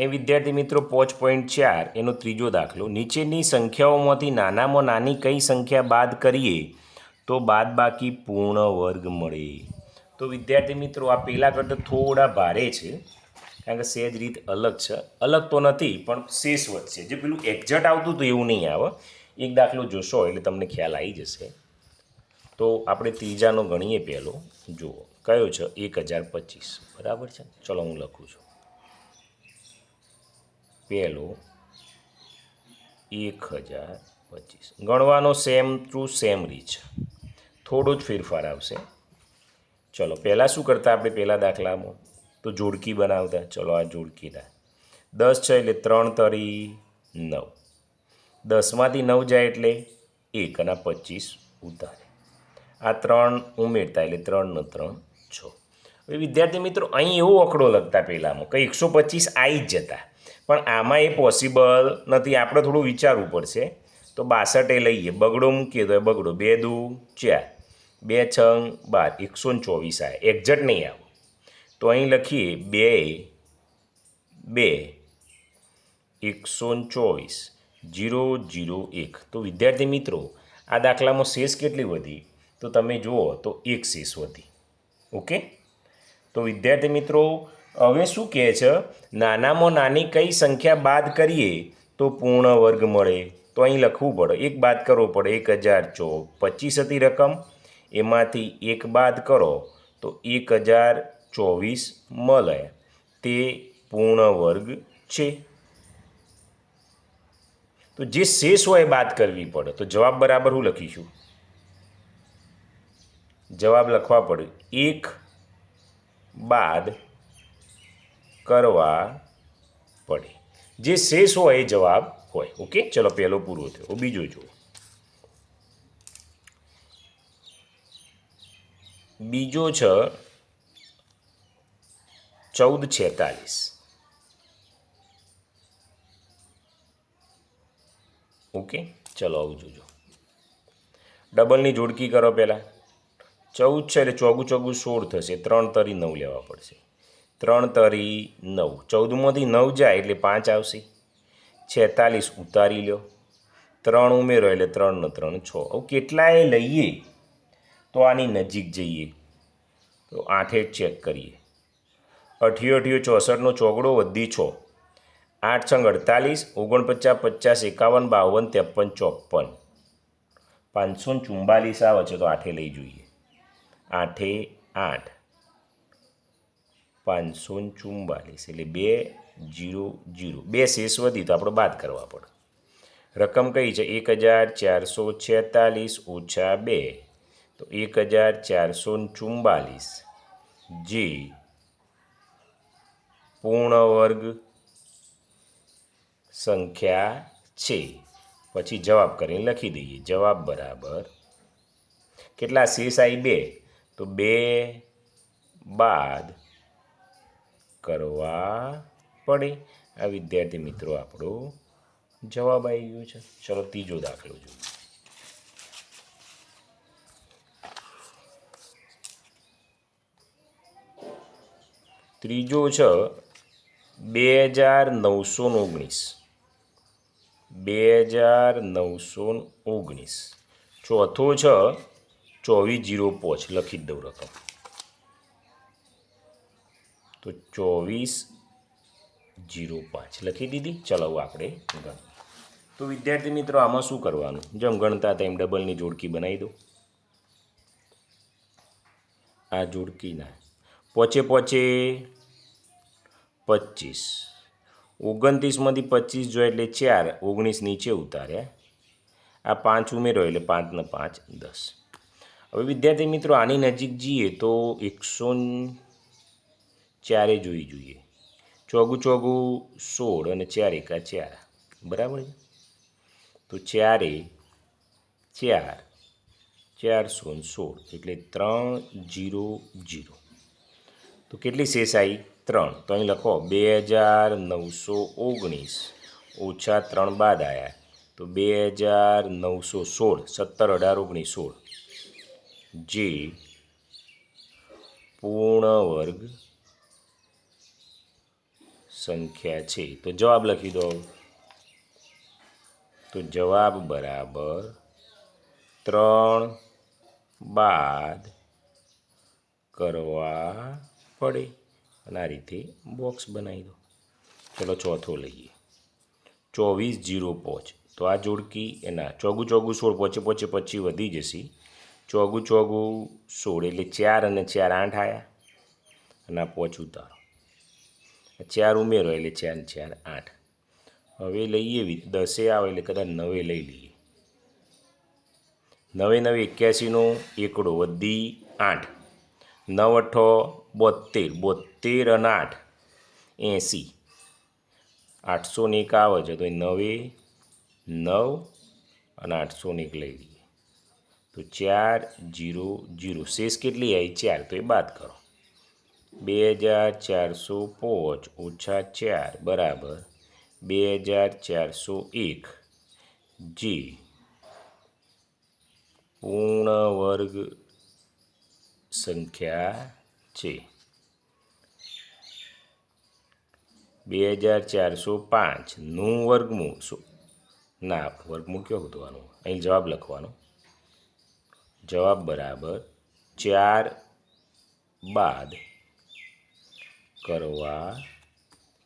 અહીં વિદ્યાર્થી મિત્રો પોચ પોઈન્ટ ચાર, એનો ત્રીજો દાખલો. નીચેની સંખ્યાઓમાંથી નાનામાં નાની કઈ સંખ્યા બાદ કરીએ, તો બાદબાકી પૂર્ણ વર્ગ મળે. તો વિદ્યાર્થી મિત્રો, આ પહેલાં કરતાં થોડા ભારે છે, કારણ કે સહેજ રીત અલગ છે. અલગ તો નથી, પણ શેષ વધશે જે પેલું એક્ઝેક્ટ આવતું હતું એવું નહીં આવે. એક દાખલો જોશો એટલે તમને ખ્યાલ આવી જશે. તો આપણે ત્રીજાનો ગણીએ પહેલો. જુઓ, કયો છે? એક હજાર પચીસ. બરાબર છે? ચલો હું લખું છું. પહેલો એક હજાર પચીસ. ગણવાનો સેમ ટુ સેમ રીચ થોડો જ ફેરફાર આવશે. ચલો, પહેલાં શું કરતા આપણે પહેલાં દાખલામાં? તો જોડકી બનાવતા. ચલો, આ જોડકીના. દસ છે એટલે ત્રણ તરી નવ. દસમાંથી નવ જાય એટલે એક અને પચીસ ઉતારે. આ ત્રણ ઉમેરતા એટલે ત્રણનો ત્રણ છ. હવે વિદ્યાર્થી મિત્રો, અહીં એવો આંકડો લખતા પહેલાંમાં કે એકસો પચીસ આવી જ જતા. પણ આમાં એ પોસિબલ નથી. આપણે થોડું વિચારવું પડશે. તો બાસઠ એ લઈએ. બગડો મૂકીએ તો એ બગડો. બે દુ, ચાર. બે છંગ, બાર. એકસો ને ચોવીસ આવે એક્ઝેક્ટ નહીં આવો. તો અહીં લખીએ બે બે. એકસો ને ચોવીસ. જીરો જીરો, એક. તો વિદ્યાર્થી મિત્રો, આ દાખલામાં શેષ કેટલી વધી? તો તમે જુઓ તો એક શેષ વધી. ઓકે? તો વિદ્યાર્થી મિત્રો હવે શું કહે છે? નાનામાં નાની કઈ સંખ્યા બાદ કરીએ તો પૂર્ણ વર્ગ મળે. તો અહીં લખવું પડે. એક બાદ કરવો પડે. એક હજાર ચો. પચીસ હતી રકમ. એમાંથી એક બાદ કરો તો એક હજાર ચોવીસ મળે. તે પૂર્ણ વર્ગ છે. તો જે શેષ હોય બાદ કરવી પડે. તો જવાબ બરાબર હું લખીશું? જવાબ લખવા પડે. એક બાદ કરવા પડે. જે શેષ હોય એ જવાબ હોય. ઓકે ચલો, પહેલો પૂરો થયો. બીજો જુઓ. બીજો છે ચૌદ છેતાલીસ. ઓકે ચલો, આવું જોજો ડબલની જોડકી કરો પહેલાં. ચૌદ છે એટલે ચોગું ચોગું સોળ થશે. ત્રણ તરી નવ લેવા પડશે. ત્રણ તરી નવ. ચૌદમાંથી નવ જાય એટલે પાંચ આવશે. છેતાલીસ ઉતારી લ્યો. ત્રણ ઉમેરો એટલે ત્રણનો ત્રણ છ. હવે કેટલાય લઈએ? તો આની નજીક જઈએ. તો આઠે ચેક કરીએ. અઠ્યો અઠ્યો ચોસઠનો ચોગડો વધી છ. આઠ છંગ અડતાલીસ, ઓગણપચાસ, પચાસ, એકાવન, બાવન, ત્રેપન, ચોપન. પાંચસો ચુમ્બાલીસ આવે છે તો આઠે લઈ જોઈએ. આઠે આઠ. પાંચસો ને ચુમ્બાલીસ એટલે બે જીરો જીરો. બે શેષ વધી તો આપણે બાદ કરવા પડે. રકમ કઈ છે? એક હજાર ચારસો છેતાલીસ ઓછા બે. તો એક હજાર ચારસો ચુમ્માલીસ જે પૂર્ણ વર્ગ સંખ્યા છે. પછી જવાબ કરીને લખી દઈએ. જવાબ બરાબર કેટલા શેષ આવી બે? તો બે બાદ કરવા પડે. આ વિદ્યાર્થી મિત્રો, આપણો જવાબ આવી ગયો છે. ચલો, ત્રીજો દાખલો જોઈએ. ત્રીજો છે, બે હજાર નવસો ઓગણીસ. બે હજાર નવસો ઓગણીસ. ચોથો છે, ચોવીસ જીરો પોચ. લખી દઉં રકમ. તો ચોવીસ જીરો પાંચ લખી દીધી. ચલો આપણે ગણ. તો વિદ્યાર્થી મિત્રો, આમાં શું કરવાનું? જેમ ગણતા હતા એમ ડબલની જોડકી બનાવી દો. આ જોડકીના પોચે પોચે પચીસ. ઓગણત્રીસમાંથી પચીસ જો એટલે ચાર, ઓગણીસ નીચે ઉતાર્યા. આ પાંચ ઉમેરો એટલે પાંચને પાંચ દસ. હવે વિદ્યાર્થી મિત્રો, આની નજીક જઈએ તો એકસો ચારે જોઈ જોઈએ. ચોગું ચોગું સોળ અને ચાર એકા ચાર. બરાબર છે? તો ચારે, ચાર ચારસો ને સોળ એટલે ત્રણ જીરો જીરો. તો કેટલી શેષ આવી? ત્રણ. તો અહીં લખો બે હજાર નવસો ઓગણીસ ઓછા ત્રણ બાદ આવ્યા તો બે હજાર નવસો સોળ, સત્તર અઢાર ઓગણીસ સોળ. જે પૂર્ણ વર્ગ સંખ્યા છે. તો જવાબ લખી દો. તો જવાબ બરાબર ત્રણ બાદ કરવા પડે. અને આ રીતે બોક્સ બનાવી દો. ચલો ચોથો લઈએ. ચોવીસ જીરો પોચ. તો આ જોડકી એના ચોગું ચોગું સોળ, પોચે પોચે પછી વધી જશે. ચોગું ચોગું સોળ એટલે ચાર અને ચાર આઠ આવ્યા અને આ પોચ ઉતારો. ચાર ઉમેરો એટલે ચાર ચાર આઠ. હવે લઈએ દસે આવે એટલે કદાચ નવે લઈ લઈએ. નવે નવે એક્યાસીનો એકડો વધી આઠ. નવ અઠો બોતેર બોતેર અને આઠ, એંસી. આઠસો ને એક આવે છે, તો એ નવે, નવ અને આઠસો ને એક લઈ લઈએ. તો ચાર, જીરો જીરો. શેષ કેટલી આવી? ચાર. તો એ બાદ કરો. બે હજાર ચારસો પાંચ ઓછા ચાર બરાબર બે હજાર ચારસો એક. જે. પૂર્ણ વર્ગ સંખ્યા છે. બે હજાર ચારસો પાંચનું વર્ગમૂળ શું? ના, વર્ગમૂળ કયો શોધવાનું અહીં જવાબ લખવાનો. જવાબ બરાબર ચાર બાદ કરવા.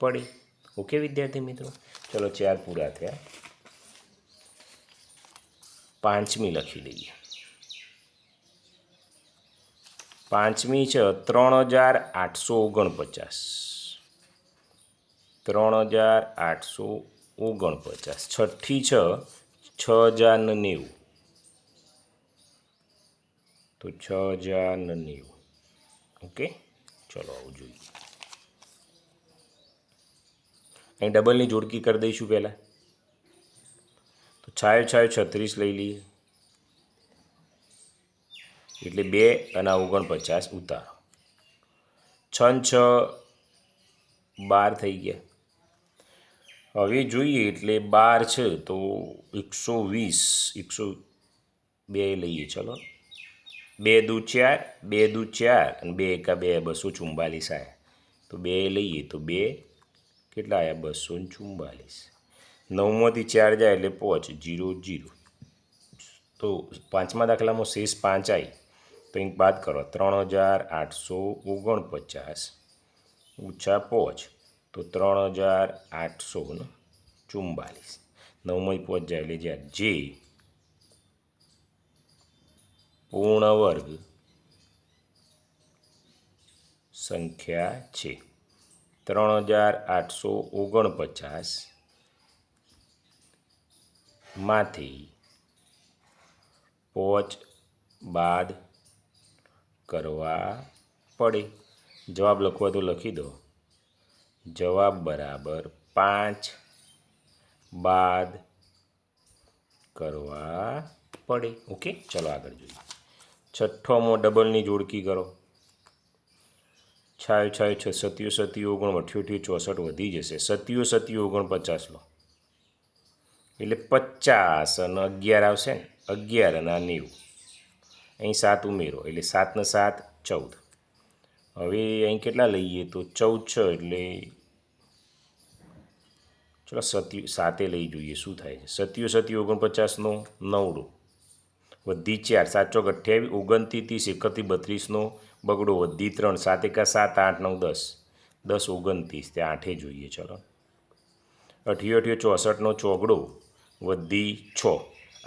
પડે. ઓકે, વિદ્યાર્થી મિત્રો? ચલો, ચાર પૂરા થયા. પાંચમી લખી દઈએ. પાંચમી છે ત્રણ હજાર આઠસો ઓગણપચાસ. ત્રણ હજાર આઠસો ઓગણપચાસ. છઠ્ઠી છે છ હજાર ને નેવું. તો છ હજાર ને નેવું. ઓકે? ચલો, આવું જોઈએ. અહીં ડબલની જોડકી કરી દઈશું પહેલાં. તો છાયો છાયો છત્રીસ લઈ લઈએ. એટલે બે અને ઓગણપચાસ ઉતારો. છ છ બાર થઈ ગયા. હવે જોઈએ એટલે બાર છે તો એકસો વીસ, એકસો બે લઈએ. ચલો. બે દુ ચાર, બે દુ ચાર અને બે એકા બે, બસો ચુમ્બાલીસ આવ્યા તો બે લઈએ તો બે કેટલા આવ્યા બસો ને ચુમ્માલીસ નવમાંથી ચાર જાય એટલે પોચ, જીરો જીરો. તો પાંચમા દાખલામાં શેષ પાંચ આવી તો અહીં બાદ કરો, ત્રણ હજાર આઠસો ઓગણપચાસ. ઓછા પોચ, તો ત્રણ હજાર આઠસો ને ચુમ્માલીસ નવમાં પોચ જાય એટલે જ્યાં જે પૂર્ણ વર્ગ સંખ્યા છે. ત્રણ હજાર આઠસો ઓગણપચાસમાંથી પોચ બાદ કરવા પડે. જવાબ લખવા તો લખી દો. જવાબ બરાબર પાંચ બાદ કરવા પડે. ઓકે, ચલો આગળ જોઈએ. છઠ્ઠોમાં ડબલની જોડકી કરો. છાયો છાયો છ સત્યુ સત્યુ ઓગણ અઠ્યોઠ્યું ચોસઠ વધી જશે. સત્યુ સત્યુ ઓગણપચાસ લો એટલે પચાસ અને અગિયાર આવશે ને? અગિયાર અને નેવું. અહીં સાત ઉમેરો, એટલે સાત ને સાત, ચૌદ. હવે અહીં કેટલા લઈએ તો ચૌદ છ, એટલે ચલો સત્યુ સાતે લઈ જોઈએ, શું થાય છે? સત્યુ સત્યુ ઓગણપચાસનો નવડો. વધી ચાર, સાત ચોક અઠ્યાવીસ, ઓગણત્રીસ ત્રીસ એકત્રીસ, બત્રીસનો બગડો વધી ત્રણ, સાત એકા સાત, આઠ, નવ, દસ. દસ ઓગણત્રીસ, તે આઠે જોઈએ, ચલો. અઠ્યો અઠ્યો, ચોસઠનો ચોગડો વધી છ.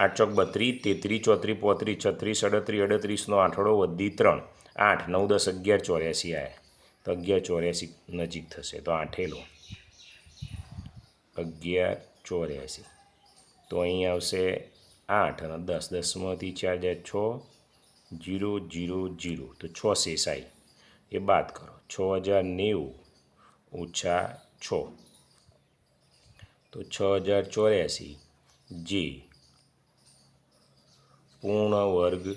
આઠ ચોક બત્રીસ, તેત્રીસ, ચોત્રીસ, પોત્રીસ, છત્રીસ, અડત્રીસ, અડત્રીસનો આઠડો વધી ત્રણ. આઠ, નવ, દસ, અગિયાર, ચોર્યાસી આવે તો અગિયાર, ચોર્યાસી નજીક થશે. તો આઠે લો. અગિયાર, ચોર્યાસી. તો અહીં આવશે આઠ અને દસ. દસમાંથી ચાર જાય છ. Zero zero zero. તો છ શેષાઈ. એ બાદ કરો. છ હજાર નેવું ઓછા છ. તો છ હજાર ચોર્યાસી. જે પૂર્ણ વર્ગ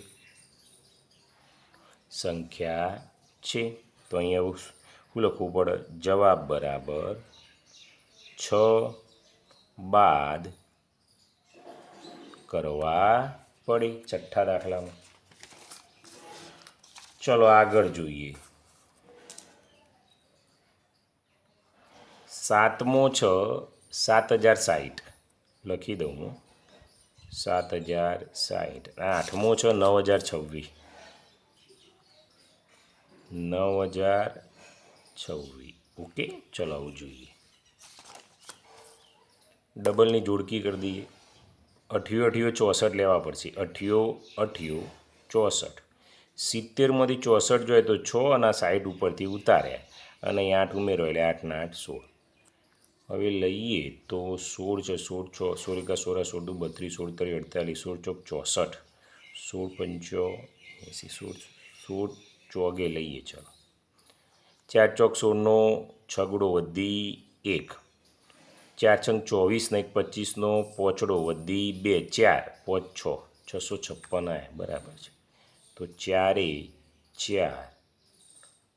સંખ્યા છે. તો અહીંયા શું લખવું પડે? જવાબ બરાબર છ બાદ કરવા પડે. છઠ્ઠા દાખલામાં. ચલો આગળ જોઈએ. સાતમો છ સાત હજાર સાઠ લખી દઉં હું. સાત હજાર સાઠ આઠમો છ નવ હજાર છવ્વીસ. નવ હજાર છવ્વીસ. ઓકે, ચલો આવું જોઈએ. ડબલની જોડકી કરી દઈએ. અઠ્યો અઠ્યો ચોસઠ લેવા પડશે. અઠ્યો અઠ્યો ચોસઠ. સિત્તેરમાંથી ચોસઠ જોઈએ તો છ અને આ સાઈડ ઉપરથી ઉતાર્યા અને અહીં આઠ ઉમેરો એટલે આઠના આઠ સોળ. હવે લઈએ તો સોળ છે, સોળ છ, સોળ એકા સોળા સોળ દુ બત્રીસ, સોળ તરી અડતાલીસ, સોળ ચોક ચોસઠ. સોળ પંચો, એસી, સોળ સોળ ચોગે લઈએ ચલો. ચાર ચોક સોળનો છગડો વધી એક. ચાર છંગ ચોવીસ ને એક પચીસનો પોચડો વધી બે, ચાર, પોચ, છ, છસો છપ્પન આય, બરાબર છે. તો ચારે ચાર,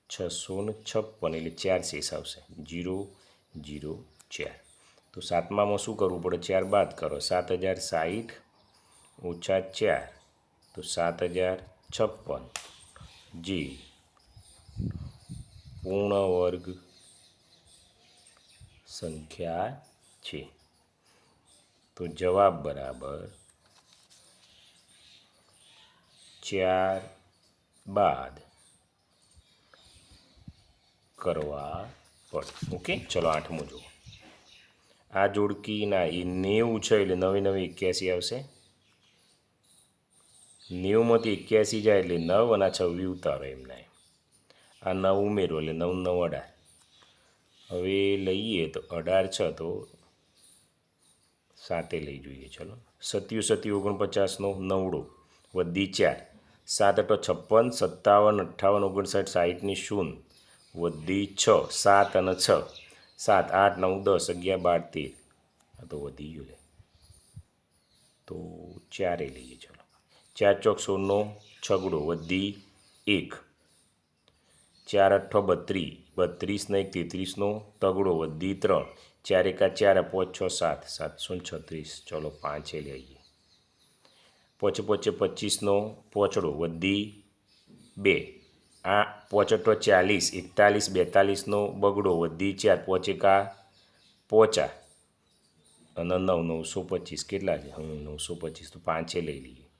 છસો ને છપ્પન એટલે ચાર શેષ આવશે. જીરો જીરો, ચાર. તો સાતમામાં શું કરવું પડે? ચાર બાદ કરો. સાત હજાર સાઠ ઓછા ચાર. તો સાત હજાર છપ્પન. જે પૂર્ણ વર્ગ સંખ્યા છે. તો જવાબ બરાબર ચાર બાદ કરવા પડે ઓકે? ચલો, આઠમું જુઓ. આ જોડકીના એ નેવું છે, એટલે નવી નવી એક્યાસી આવશે. નેવુંમાંથી એક્યાસી જાય એટલે નવ અને છવ્વી ઉતારો એમને એમ. આ નવ ઉમેરો એટલે નવ નવ અઢાર. હવે લઈએ તો અઢાર છ તો સાતે લઈ જોઈએ. ચલો. સત્યુ સત્યુ ઓગણપચાસનો નવડો. વધી ચાર. સાત અઠો છપ્પન, સત્તાવન, અઠ્ઠાવન, ઓગણસાઠ સાઠની શૂન વધી છ, સાત અને છ. સાત, આઠ, નવ, દસ, અગિયાર, બાર, તેર. આ તો વધી ગયું લે. તો ચારે લઈએ ચલો. ચાર ચોક સોળનો છગડો. વધી એક. ચાર અઠ્ઠો બત્રીસ. બત્રીસને એક, તેત્રીસનો તગડો. વધી ત્રણ. ચાર એકા ચાર, પાંચ, છ, સાત. સાતસો છત્રીસ. ચલો પાંચે લઈએ. પોચે પોચે પચીસનો પોચડો, વધી બે. આ પોચટો ચાલીસ, એકતાલીસ, બેતાલીસનો બગડો, વધી ચાર પોચેકા પોચા. અને નવ, નવસો પચીસ, કેટલા છે? હું નવસો પચીસ, તો પાંચે લઈ લઈએ.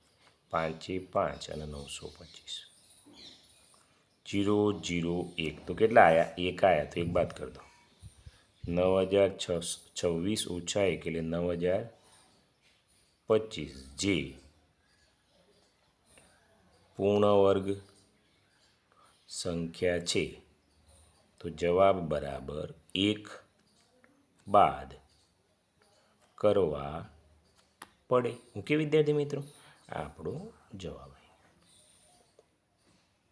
પાંચે પાંચ અને નવસો પચીસ. જીરો જીરો, એક. તો કેટલા આવ્યા એક આવ્યા તો એક બાદ કરી દો. નવ હજાર છ છવ્વીસ ઓછા એક એટલે નવ હજાર પચીસ. જે પૂર્ણ વર્ગ સંખ્યા છે. તો જવાબ બરાબર એક બાદ કરવા પડે. ઓકે વિદ્યાર્થી મિત્રો? આપણો જવાબ